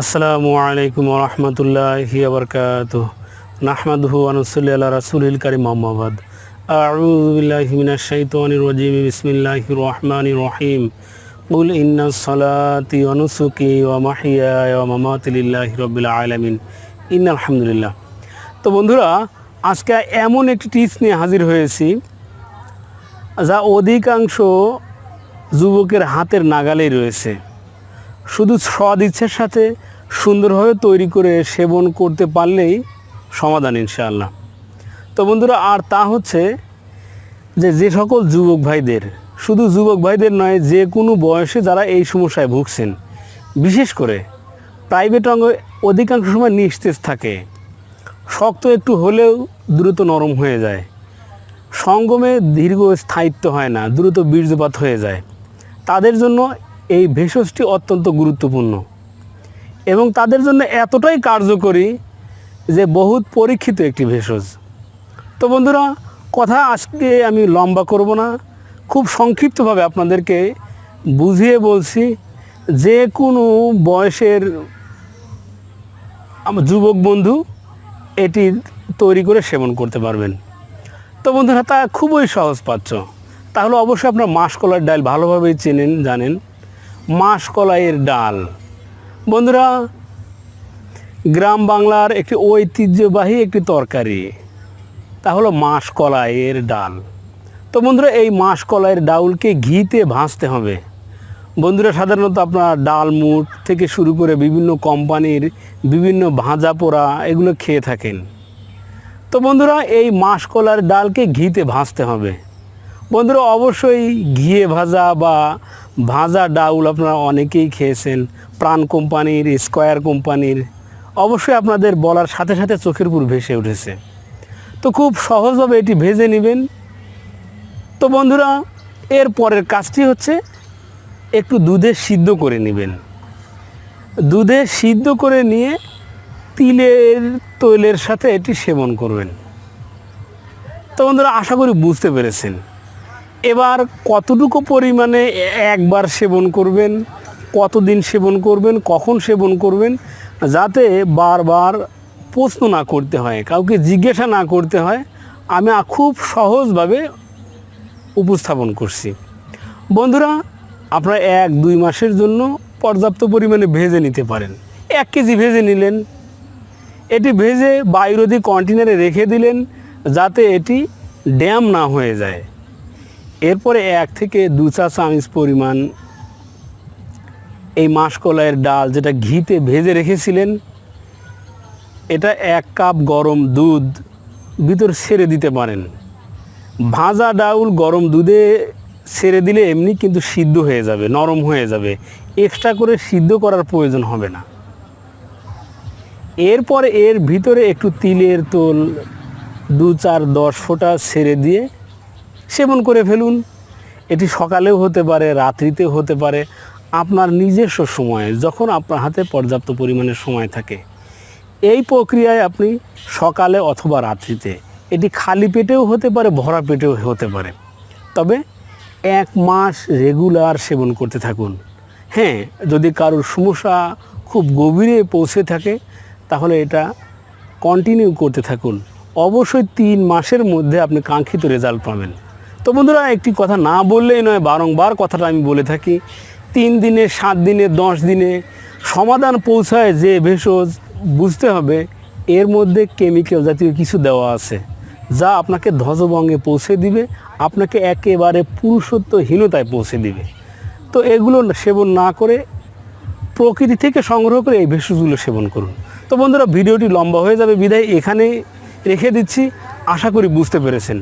আসসালামু আলাইকুম রহমতুল্লাহি আবরকাত নাহমাদহু আনুসল্লি আল্লাহ রাসুলিল করিম মোহাম্মদ আউজবিল্লাহিমিনাশাইতানির রাজিম, বিসমিল্লাহির রহমানির রহিম। কুল ইন্না সলাতি অনুসুকি ওয়া মাহিয়া ওয়া মামাতি লিল্লাহি রাব্বিল আলামিন। ইন্না আলহামদুলিল্লাহ তো বন্ধুরা, আজকে এমন একটি টিপস নিয়ে হাজির হয়েছি, যা অধিকাংশ যুবকের হাতের নাগালেই রয়েছে। শুধু সদ ইচ্ছের সাথে সুন্দরভাবে তৈরি করে সেবন করতে পারলেই সমাধান ইনশাআল্লাহ। তো বন্ধুরা, আর তা হচ্ছে যে যে সকল যুবক ভাইদের, শুধু যুবক ভাইদের নয়, যে কোনো বয়সে যারা এই সমস্যায় ভুগছেন, বিশেষ করে প্রাইভেট অঙ্গ অধিকাংশ সময় নিস্তেজ থাকে, শক্ত একটু হলেও দ্রুত নরম হয়ে যায়, সঙ্গমে দীর্ঘ স্থায়িত্ব হয় না, দ্রুত বীর্যপাত হয়ে যায়। তাদের জন্য এই ভেষজটি অত্যন্ত গুরুত্বপূর্ণ। এবং তাদের জন্য এতটাই কার্যকরী যে বহুত পরীক্ষিত একটি ভেষজ। তো বন্ধুরা, কথা আজকে আমি লম্বা করব না। খুব সংক্ষিপ্তভাবে আপনাদেরকে বুঝিয়ে বলছি, যে কোনো বয়সের যুবক বন্ধু এটি তৈরি করে সেবন করতে পারবেন। তো বন্ধুরা, তা খুবই সহজ পাচ্ছ তাহলে অবশ্যই আপনার মাসকলার ডাল ভালোভাবেই চেনেন, জানেন। মাসকলাইয়ের ডাল। বন্ধুরা, গ্রাম বাংলার একটি ঐতিহ্যবাহী একটি তরকারি, তা হলো মাসকলাইয়ের ডাল। তো বন্ধুরা, এই মাসকলাইয়ের ডাউলকে ঘিতে ভাজতে হবে। বন্ধুরা, সাধারণত আপনার ডাল মুট থেকে শুরু করে বিভিন্ন কোম্পানির বিভিন্ন ভাজা পোড়া এগুলো খেয়ে থাকেন। তো বন্ধুরা, এই মাসকলার ডালকে ঘিতে ভাজতে হবে। বন্ধুরা, অবশ্যই ঘিয়ে ভাজা বা ভাজা ডাউল আপনারা অনেকেই খেয়েছেন, প্রাণ কোম্পানির, স্কোয়ার কোম্পানির। অবশ্যই আপনাদের বলার সাথে সাথে চোখের উপর ভেসে উঠেছে। তো খুব সহজভাবে এটি ভেজে নেবেন। তো বন্ধুরা, এর পরের কাজটি হচ্ছে একটু দুধে সিদ্ধ করে নেবেন। দুধে সিদ্ধ করে নিয়ে তিলের তৈলের সাথে এটি সেবন করবেন। তো বন্ধুরা, আশা করি বুঝতে পেরেছেন। এবার কতটুকু পরিমাণে একবার সেবন করবেন? কতদিন সেবন করবেন? কখন সেবন করবেন? যাতে বারবার প্রশ্ন না করতে হয়, কাউকে জিজ্ঞাসা না করতে হয়, আমি খুব সহজভাবে উপস্থাপন করছি। বন্ধুরা, আপনারা এক, দুই মাসের জন্য পর্যাপ্ত পরিমাণে ভেজে নিতে পারেন। এক কেজি ভেজে নিলেন। এটি ভেজে বায়ুরোধী কন্টেনারে রেখে দিলেন, যাতে এটি ড্যাম না হয়ে যায়। এরপরে এক থেকে দু চা চামচ পরিমাণ এই মাসকলাইয়ের ডাল যেটা ঘিতে ভেজে রেখেছিলেন, এটা এক কাপ গরম দুধ ভিতর সেরে দিতে পারেন। ভাজা ডাউল গরম দুধে সেরে দিলে এমনি কিন্তু সিদ্ধ হয়ে যাবে, নরম হয়ে যাবে। এক্সট্রা করে সিদ্ধ করার প্রয়োজন হবে না। এরপরে এর ভিতরে একটু তিলের তোল, দু চার দশ ফোঁটা সেরে দিয়ে সেবন করে ফেলুন। এটি সকালেও হতে পারে, রাত্রিতেও হতে পারে। আপনার নিজস্ব সময়ে, যখন আপনার হাতে পর্যাপ্ত পরিমাণে সময় থাকে। এই প্রক্রিয়ায় আপনি সকালে অথবা রাত্রিতে, এটি খালি পেটেও হতে পারে, ভরা পেটেও হতে পারে। তবে এক মাস রেগুলার সেবন করতে থাকুন। হ্যাঁ যদি কারোর সমস্যা খুব গভীরে পৌঁছে থাকে, তাহলে এটা কন্টিনিউ করতে থাকুন। অবশ্যই তিন মাসের মধ্যে আপনি কাঙ্ক্ষিত রেজাল্ট পাবেন। তো বন্ধুরা, একটি কথা না বললেই নয়, বারংবার কথাটা আমি বলে থাকি। তিন দিনে, সাত দিনে, দশ দিনে সমাধান পৌঁছায় যে ভেষজ, বুঝতে হবে এর মধ্যে কেমিক্যাল জাতীয় কিছু দেওয়া আছে, যা আপনাকে ধ্বজভঙ্গে পৌঁছে দিবে, আপনাকে একেবারে পুরুষত্বহীনতায় পৌঁছে দিবে। তো এগুলো সেবন না করে, প্রকৃতি থেকে সংগ্রহ করে এই ভেষজগুলো সেবন করুন। তো বন্ধুরা, ভিডিওটি লম্বা হয়ে যাবে বিধায় এখানে রেখে দিচ্ছি। আশা করি বুঝতে পেরেছেন।